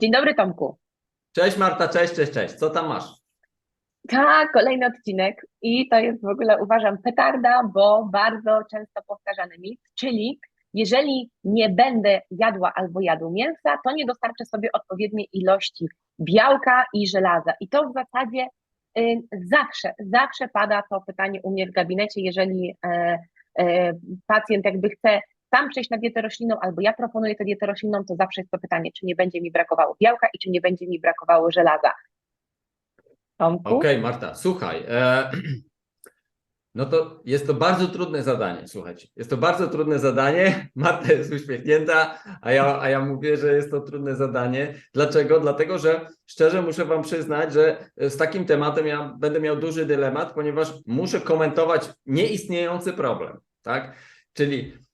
Dzień dobry, Tomku. Cześć Marta, cześć, cześć, cześć. Co tam masz? Tak, kolejny odcinek i to jest w ogóle uważam petarda, bo bardzo często powtarzany mit, czyli jeżeli nie będę jadła albo jadł mięsa, to nie dostarczę sobie odpowiedniej ilości białka i żelaza. I to w zasadzie y, zawsze, zawsze pada to pytanie u mnie w gabinecie, jeżeli e, pacjent jakby chce sam przejść na dietę roślinną, albo ja proponuję tę dietę roślinną, to zawsze jest to pytanie, czy nie będzie mi brakowało białka i czy nie będzie mi brakowało żelaza. Okej, Marta, słuchaj. E, no to jest to bardzo trudne zadanie, słuchajcie. Jest to bardzo trudne zadanie. Marta jest uśmiechnięta, a ja, a ja mówię, że jest to trudne zadanie. Dlaczego? Dlatego, że szczerze muszę Wam przyznać, że z takim tematem ja będę miał duży dylemat, ponieważ muszę komentować nieistniejący problem, tak? Czyli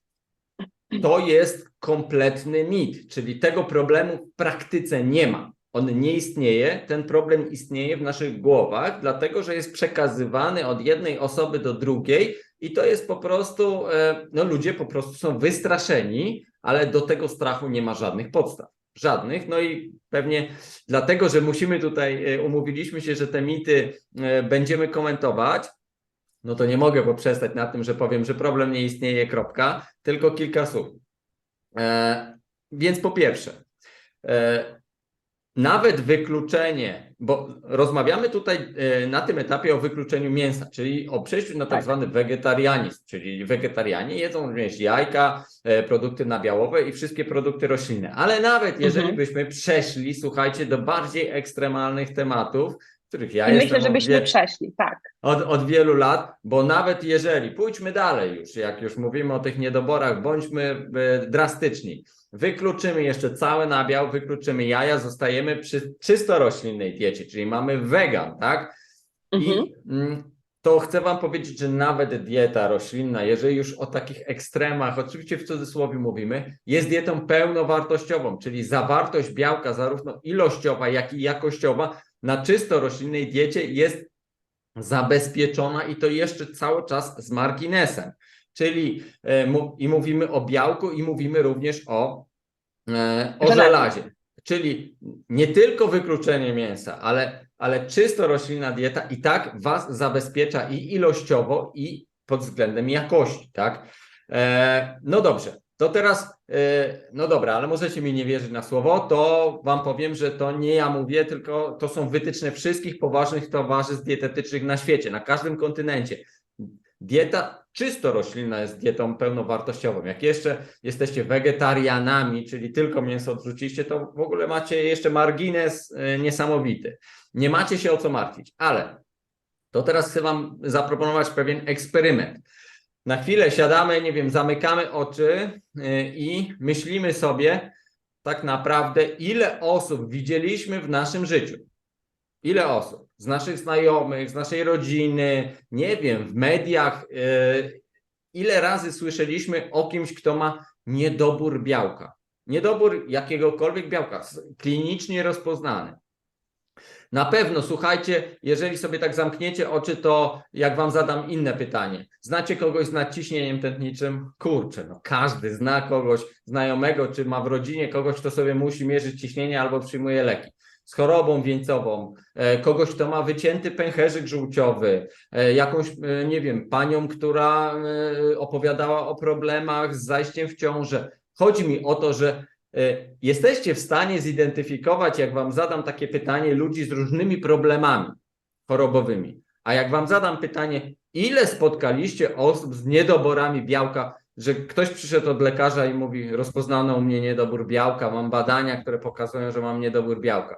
to jest kompletny mit, czyli tego problemu w praktyce nie ma. On nie istnieje, ten problem istnieje w naszych głowach, dlatego że jest przekazywany od jednej osoby do drugiej i to jest po prostu, e, no ludzie po prostu są wystraszeni, ale do tego strachu nie ma żadnych podstaw. Żadnych, no i pewnie dlatego, że musimy tutaj, e, umówiliśmy się, że te mity e, będziemy komentować, no to nie mogę poprzestać na tym, że powiem, że problem nie istnieje, kropka, tylko kilka słów. E, więc po pierwsze, e, nawet wykluczenie, bo rozmawiamy tutaj e, na tym etapie o wykluczeniu mięsa, czyli o przejściu na tak, Tak. zwany wegetarianizm, czyli wegetarianie jedzą również jajka, e, produkty nabiałowe i wszystkie produkty roślinne. Ale nawet jeżeli Mhm. byśmy przeszli, słuchajcie, do bardziej ekstremalnych tematów, których ja I jestem myślę, od żebyśmy wie- przeszli, tak. od, od wielu lat, bo nawet jeżeli, pójdźmy dalej już, jak już mówimy o tych niedoborach, bądźmy e, drastyczni. Wykluczymy jeszcze cały nabiał, wykluczymy jaja, zostajemy przy czysto roślinnej diecie, czyli mamy wegan, tak? Mhm. I mm, to chcę Wam powiedzieć, że nawet dieta roślinna, jeżeli już o takich ekstremach, oczywiście w cudzysłowie mówimy, jest dietą pełnowartościową, czyli zawartość białka, zarówno ilościowa, jak i jakościowa, na czysto roślinnej diecie jest zabezpieczona i to jeszcze cały czas z marginesem. Czyli e, i mówimy o białku, i mówimy również o, e, o Żelazie. żelazie. Czyli nie tylko wykluczenie mięsa, ale, ale czysto roślinna dieta i tak Was zabezpiecza i ilościowo, i pod względem jakości, tak? E, no dobrze, to teraz, e, no dobra, ale możecie mi nie wierzyć na słowo, to Wam powiem, że to nie ja mówię, tylko to są wytyczne wszystkich poważnych towarzystw dietetycznych na świecie, na każdym kontynencie. Dieta czysto roślinna jest dietą pełnowartościową. Jak jeszcze jesteście wegetarianami, czyli tylko mięso odrzuciliście, to w ogóle macie jeszcze margines e, niesamowity. Nie macie się o co martwić, ale to teraz chcę Wam zaproponować pewien eksperyment. Na chwilę siadamy, nie wiem, zamykamy oczy y, i myślimy sobie tak naprawdę, ile osób widzieliśmy w naszym życiu. Ile osób? Z naszych znajomych, z naszej rodziny, nie wiem, w mediach. y, Ile razy słyszeliśmy o kimś, kto ma niedobór białka? Niedobór jakiegokolwiek białka, klinicznie rozpoznany. Na pewno, słuchajcie, jeżeli sobie tak zamkniecie oczy, to jak wam zadam inne pytanie. Znacie kogoś z nadciśnieniem tętniczym? Kurczę, no każdy zna kogoś znajomego, czy ma w rodzinie kogoś, kto sobie musi mierzyć ciśnienie albo przyjmuje leki. Z chorobą wieńcową, e, kogoś, kto ma wycięty pęcherzyk żółciowy, e, jakąś, e, nie wiem, panią, która opowiadała o problemach z zajściem w ciążę. Chodzi mi o to, że Jesteście w stanie zidentyfikować, jak Wam zadam takie pytanie, ludzi z różnymi problemami chorobowymi. A jak Wam zadam pytanie, ile spotkaliście osób z niedoborami białka, że ktoś przyszedł od lekarza i mówi, rozpoznano u mnie niedobór białka, mam badania, które pokazują, że mam niedobór białka.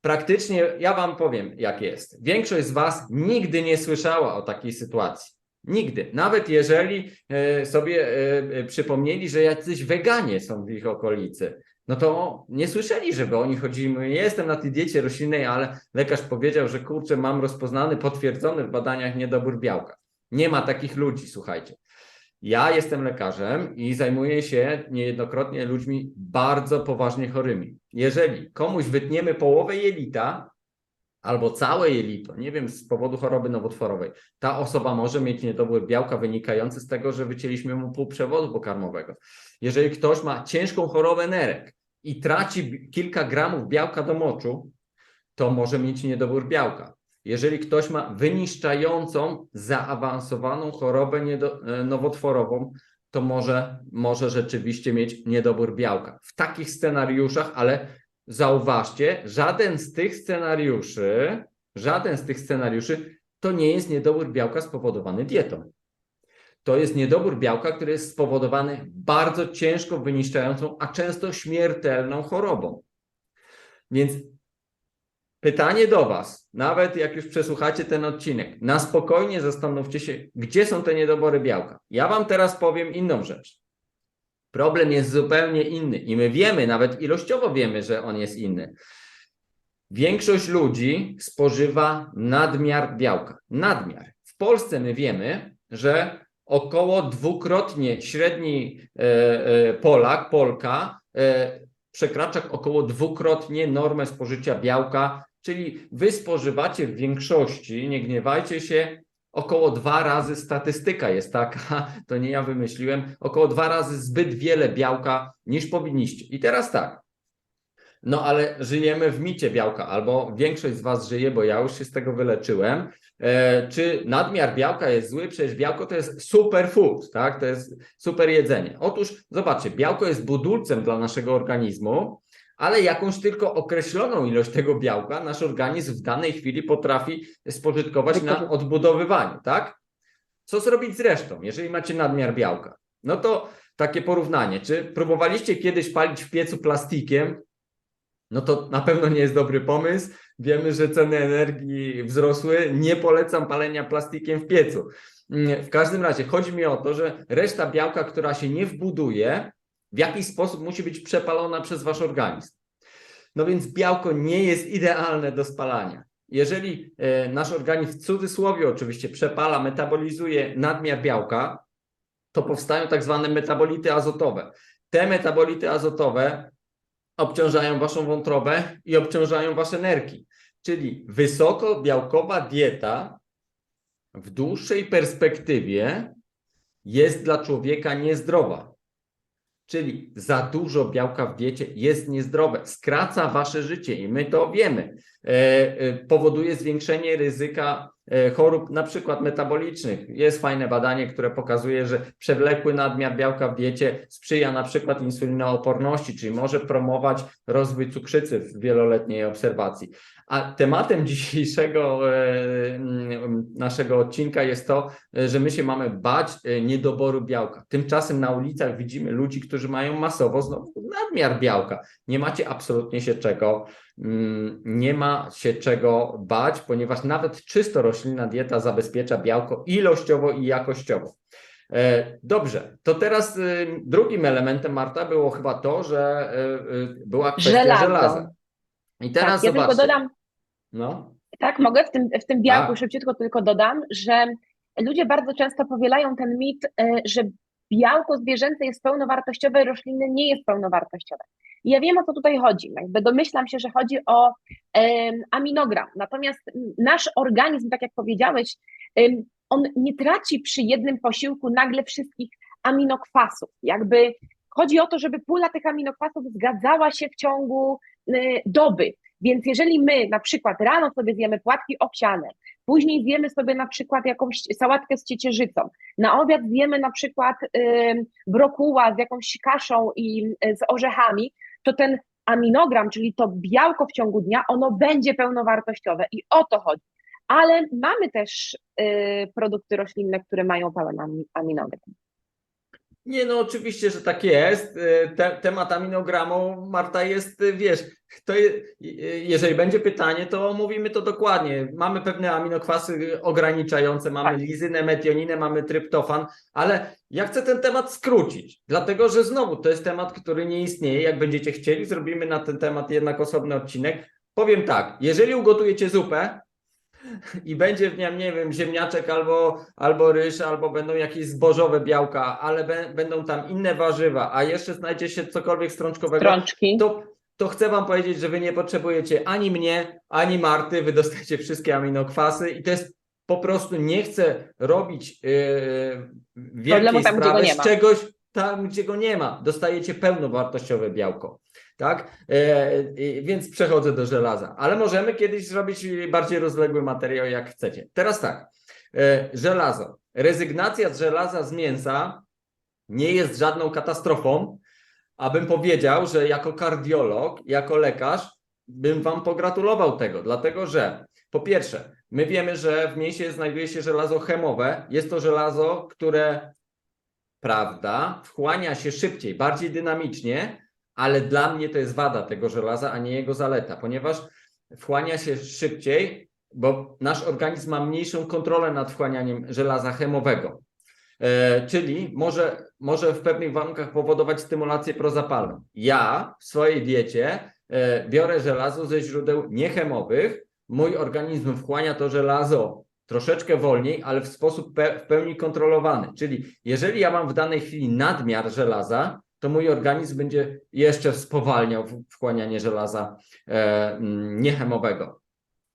Praktycznie, ja Wam powiem, jak jest. Większość z Was nigdy nie słyszała o takiej sytuacji. Nigdy. Nawet jeżeli e, sobie e, e, przypomnieli, że jacyś weganie są w ich okolicy, no to nie słyszeli, żeby oni chodzili. Jestem na tej diecie roślinnej, ale lekarz powiedział, że kurczę, mam rozpoznany, potwierdzony w badaniach niedobór białka. Nie ma takich ludzi, słuchajcie. Ja jestem lekarzem i zajmuję się niejednokrotnie ludźmi bardzo poważnie chorymi. Jeżeli komuś wytniemy połowę jelita, albo całe jelito, nie wiem, z powodu choroby nowotworowej, ta osoba może mieć niedobór białka wynikający z tego, że wycięliśmy mu pół przewodu pokarmowego. Jeżeli ktoś ma ciężką chorobę nerek, i traci kilka gramów białka do moczu, to może mieć niedobór białka. Jeżeli ktoś ma wyniszczającą, zaawansowaną chorobę e, nowotworową, to może, może rzeczywiście mieć niedobór białka. W takich scenariuszach, ale zauważcie, żaden z tych scenariuszy, żaden z tych scenariuszy to nie jest niedobór białka spowodowany dietą. To jest niedobór białka, który jest spowodowany bardzo ciężko wyniszczającą, a często śmiertelną chorobą. Więc pytanie do Was, nawet jak już przesłuchacie ten odcinek, na spokojnie zastanówcie się, gdzie są te niedobory białka. Ja Wam teraz powiem inną rzecz. Problem jest zupełnie inny i my wiemy, nawet ilościowo wiemy, że on jest inny. Większość ludzi spożywa nadmiar białka. Nadmiar. W Polsce my wiemy, że około dwukrotnie średni e, e, Polak, Polka e, przekracza około dwukrotnie normę spożycia białka, czyli wy spożywacie w większości, nie gniewajcie się, około dwa razy, statystyka jest taka, to nie ja wymyśliłem, około dwa razy zbyt wiele białka niż powinniście. I teraz tak, no ale żyjemy w micie białka, albo większość z Was żyje, bo ja już się z tego wyleczyłem. E, czy nadmiar białka jest zły? Przecież białko to jest superfood, tak? To jest super jedzenie. Otóż zobaczcie, białko jest budulcem dla naszego organizmu, ale jakąś tylko określoną ilość tego białka nasz organizm w danej chwili potrafi spożytkować na odbudowywaniu, tak? Co zrobić z resztą, jeżeli macie nadmiar białka? No to takie porównanie. Czy próbowaliście kiedyś palić w piecu plastikiem? no to na pewno nie jest dobry pomysł. Wiemy, że ceny energii wzrosły. Nie polecam palenia plastikiem w piecu. Mm, W każdym razie chodzi mi o to, że reszta białka, która się nie wbuduje, w jakiś sposób musi być przepalona przez wasz organizm. No więc białko nie jest idealne do spalania. Jeżeli e, nasz organizm w cudzysłowie oczywiście przepala, metabolizuje nadmiar białka, to powstają tak zwane metabolity azotowe. Te metabolity azotowe obciążają waszą wątrobę i obciążają wasze nerki. Czyli wysokobiałkowa dieta w dłuższej perspektywie jest dla człowieka niezdrowa. Czyli za dużo białka w diecie jest niezdrowe, skraca wasze życie i my to wiemy. E, e, powoduje zwiększenie ryzyka e, chorób, na przykład metabolicznych. Jest fajne badanie, które pokazuje, że przewlekły nadmiar białka w diecie sprzyja na przykład insulinooporności, czyli może promować rozwój cukrzycy w wieloletniej obserwacji. A tematem dzisiejszego naszego odcinka jest to, że my się mamy bać niedoboru białka. Tymczasem na ulicach widzimy ludzi, którzy mają masowo znowu nadmiar białka. Nie macie absolutnie się czego, nie ma się czego bać, ponieważ nawet czysto roślinna dieta zabezpiecza białko ilościowo i jakościowo. E, Dobrze, to teraz y, drugim elementem Marta było chyba to, że y, y, była kwestia Żelazo. żelaza. I teraz tak, ja tylko zobaczcie. dodam, No, tak, mogę w tym, w tym białku Tak. szybciutko tylko dodam, że ludzie bardzo często powielają ten mit, że białko zwierzęce jest pełnowartościowe, roślinne nie jest pełnowartościowe. I ja wiem, o co tutaj chodzi. Jakby domyślam się, że chodzi o aminogram. Natomiast nasz organizm, tak jak powiedziałeś, on nie traci przy jednym posiłku nagle wszystkich aminokwasów. Jakby chodzi o to, żeby pula tych aminokwasów zgadzała się w ciągu y, doby. Więc jeżeli my na przykład rano sobie zjemy płatki owsiane, później zjemy sobie na przykład jakąś sałatkę z ciecierzycą, na obiad zjemy na przykład brokuła z jakąś kaszą i y, z orzechami, to ten aminogram, czyli to białko w ciągu dnia, ono będzie pełnowartościowe i o to chodzi. Ale mamy też y, produkty roślinne, które mają pełen ami- aminogram. Nie, no oczywiście, że tak jest. Y, Te, temat aminogramu, Marta, jest, y, wiesz, to je, y, jeżeli będzie pytanie, to mówimy to dokładnie. Mamy pewne aminokwasy ograniczające, mamy Tak. lizynę, metioninę, mamy tryptofan, ale ja chcę ten temat skrócić, dlatego że znowu to jest temat, który nie istnieje. Jak będziecie chcieli, zrobimy na ten temat jednak osobny odcinek. Powiem tak, jeżeli ugotujecie zupę, i będzie w niej, nie wiem, ziemniaczek albo, albo ryż, albo będą jakieś zbożowe białka, ale be, będą tam inne warzywa, a jeszcze znajdzie się cokolwiek strączkowego, Strączki. to, to chcę Wam powiedzieć, że Wy nie potrzebujecie ani mnie, ani Marty, Wy dostajecie wszystkie aminokwasy i to jest po prostu, nie chcę robić yy, wielkiej Problemu tam, gdzie go sprawy nie z ma. czegoś, tam, gdzie go nie ma, dostajecie pełnowartościowe białko. Tak? E, więc przechodzę do żelaza, ale możemy kiedyś zrobić bardziej rozległy materiał, jak chcecie. Teraz tak, e, żelazo. Rezygnacja z żelaza z mięsa nie jest żadną katastrofą, abym powiedział, że jako kardiolog, jako lekarz, bym Wam pogratulował tego, dlatego że po pierwsze, my wiemy, że w mięsie znajduje się żelazo chemowe. Jest to żelazo, które, prawda, wchłania się szybciej, bardziej dynamicznie, ale dla mnie to jest wada tego żelaza, a nie jego zaleta, ponieważ wchłania się szybciej, bo nasz organizm ma mniejszą kontrolę nad wchłanianiem żelaza chemowego. E, czyli może, może w pewnych warunkach powodować stymulację prozapalną. Ja w swojej diecie e, biorę żelazo ze źródeł niechemowych, mój organizm wchłania to żelazo troszeczkę wolniej, ale w sposób pe w pełni kontrolowany. Czyli jeżeli ja mam w danej chwili nadmiar żelaza, to mój organizm będzie jeszcze spowalniał wchłanianie żelaza e, niechemowego.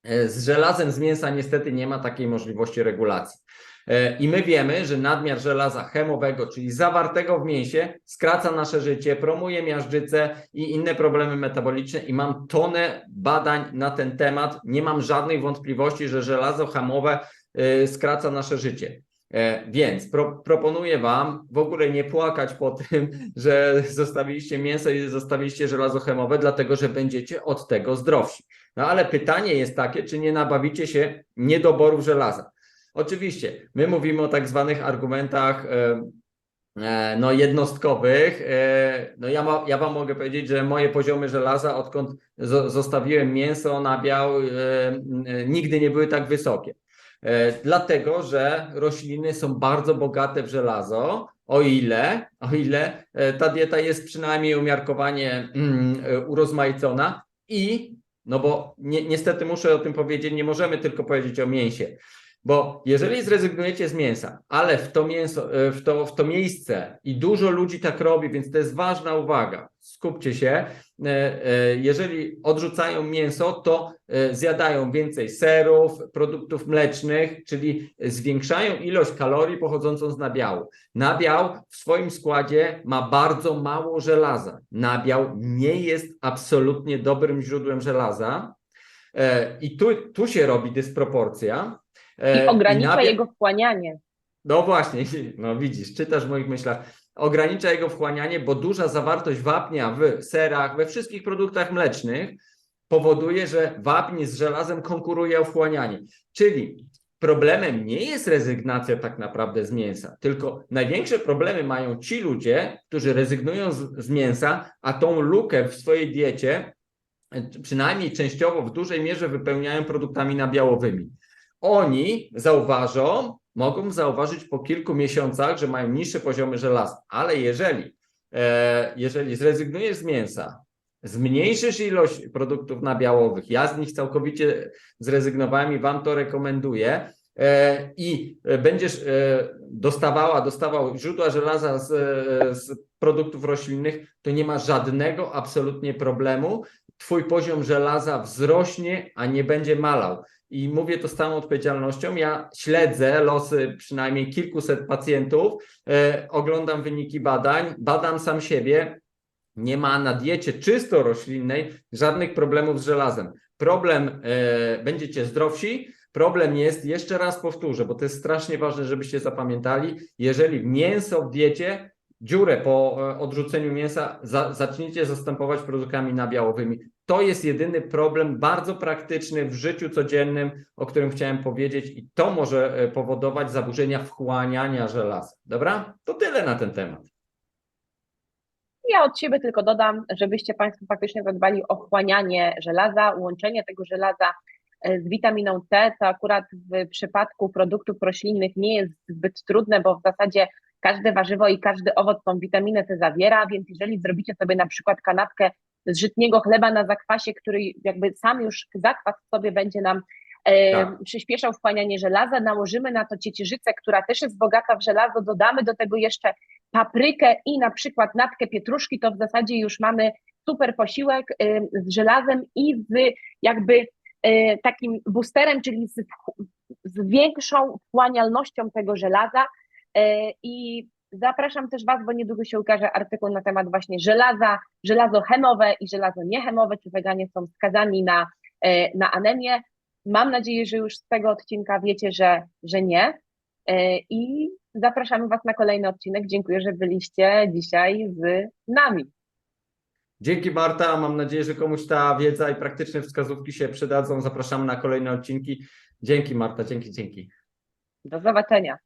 E, z żelazem z mięsa niestety nie ma takiej możliwości regulacji. E, I my wiemy, że nadmiar żelaza chemowego, czyli zawartego w mięsie, skraca nasze życie, promuje miażdżycę i inne problemy metaboliczne. I mam tonę badań na ten temat. Nie mam żadnej wątpliwości, że żelazo chemowe skraca nasze życie. E, więc pro, proponuję Wam w ogóle nie płakać po tym, że zostawiliście mięso i zostawiliście żelazo chemowe, dlatego że będziecie od tego zdrowsi. No ale pytanie jest takie, czy nie nabawicie się niedoborów żelaza. Oczywiście, my mówimy o tak zwanych argumentach e, e, no, jednostkowych. No, ja, ma, ja Wam mogę powiedzieć, że moje poziomy żelaza, odkąd zostawiłem mięso, nabiał, nigdy nie były tak wysokie. Dlatego, że rośliny są bardzo bogate w żelazo, o ile, o ile ta dieta jest przynajmniej umiarkowanie mm, urozmaicona i, no bo ni niestety muszę o tym powiedzieć, nie możemy tylko powiedzieć o mięsie. Bo jeżeli zrezygnujecie z mięsa, ale w to mięso, e, w to, w to miejsce i dużo ludzi tak robi, więc to jest ważna uwaga, skupcie się, e, e, jeżeli odrzucają mięso, to zjadają więcej serów, produktów mlecznych, czyli zwiększają ilość kalorii pochodzącą z nabiału. Nabiał w swoim składzie ma bardzo mało żelaza. Nabiał nie jest absolutnie dobrym źródłem żelaza. I tu, tu się robi dysproporcja, i e, ogranicza I jego wchłanianie. No właśnie, no widzisz, czytasz w moich myślach. Ogranicza jego wchłanianie, bo duża zawartość wapnia w serach, we wszystkich produktach mlecznych powoduje, że wapń z żelazem konkuruje o wchłanianie. Czyli problemem nie jest rezygnacja tak naprawdę z mięsa, tylko największe problemy mają ci ludzie, którzy rezygnują z, z mięsa, a tą lukę w swojej diecie przynajmniej częściowo w dużej mierze wypełniają produktami nabiałowymi oni zauważą, mogą zauważyć po kilku miesiącach, że mają niższe poziomy żelaza. Ale jeżeli, e, jeżeli zrezygnujesz z mięsa, zmniejszysz ilość produktów nabiałowych, ja z nich całkowicie zrezygnowałem i Wam to rekomenduję, e, i będziesz e, dostawała, dostawał źródła żelaza z, z produktów roślinnych, to nie ma żadnego absolutnie problemu. Twój poziom żelaza wzrośnie, a nie będzie malał i mówię to z całą odpowiedzialnością. Ja śledzę losy przynajmniej kilkuset pacjentów, e, oglądam wyniki badań, badam sam siebie. Nie ma na diecie czysto roślinnej żadnych problemów z żelazem. Problem e, będziecie zdrowsi. Problem jest, jeszcze raz powtórzę, bo to jest strasznie ważne, żebyście zapamiętali, jeżeli mięso w diecie dziurę po e, odrzuceniu mięsa za, zaczniecie zastępować produktami nabiałowymi. To jest jedyny problem bardzo praktyczny w życiu codziennym, o którym chciałem powiedzieć, i to może e, powodować zaburzenia wchłaniania żelaza. Dobra? To tyle na ten temat. Ja od siebie tylko dodam, żebyście Państwo faktycznie zadbali o wchłanianie żelaza, łączenie tego żelaza e, z witaminą C, co akurat w przypadku produktów roślinnych nie jest zbyt trudne, bo w zasadzie każde warzywo i każdy owoc tą witaminę C zawiera, więc jeżeli zrobicie sobie na przykład kanapkę z żytniego chleba na zakwasie, który jakby sam już zakwas sobie będzie nam e, tak. przyspieszał wchłanianie żelaza, nałożymy na to ciecierzycę, która też jest bogata w żelazo, dodamy do tego jeszcze paprykę i na przykład natkę pietruszki, to w zasadzie już mamy super posiłek e, z żelazem i z jakby e, takim boosterem, czyli z, z większą wchłanialnością tego żelaza, I Zapraszam też Was, bo niedługo się ukaże artykuł na temat właśnie żelaza, żelazo chemowe i żelazo niechemowe, czy weganie są skazani na, e, na anemię. Mam nadzieję, że już z tego odcinka wiecie, że, że nie. E, I zapraszamy Was na kolejny odcinek. Dziękuję, że byliście dzisiaj z nami. Dzięki Marta, mam nadzieję, że komuś ta wiedza i praktyczne wskazówki się przydadzą. Zapraszamy na kolejne odcinki. Dzięki Marta, dzięki, dzięki. Do zobaczenia.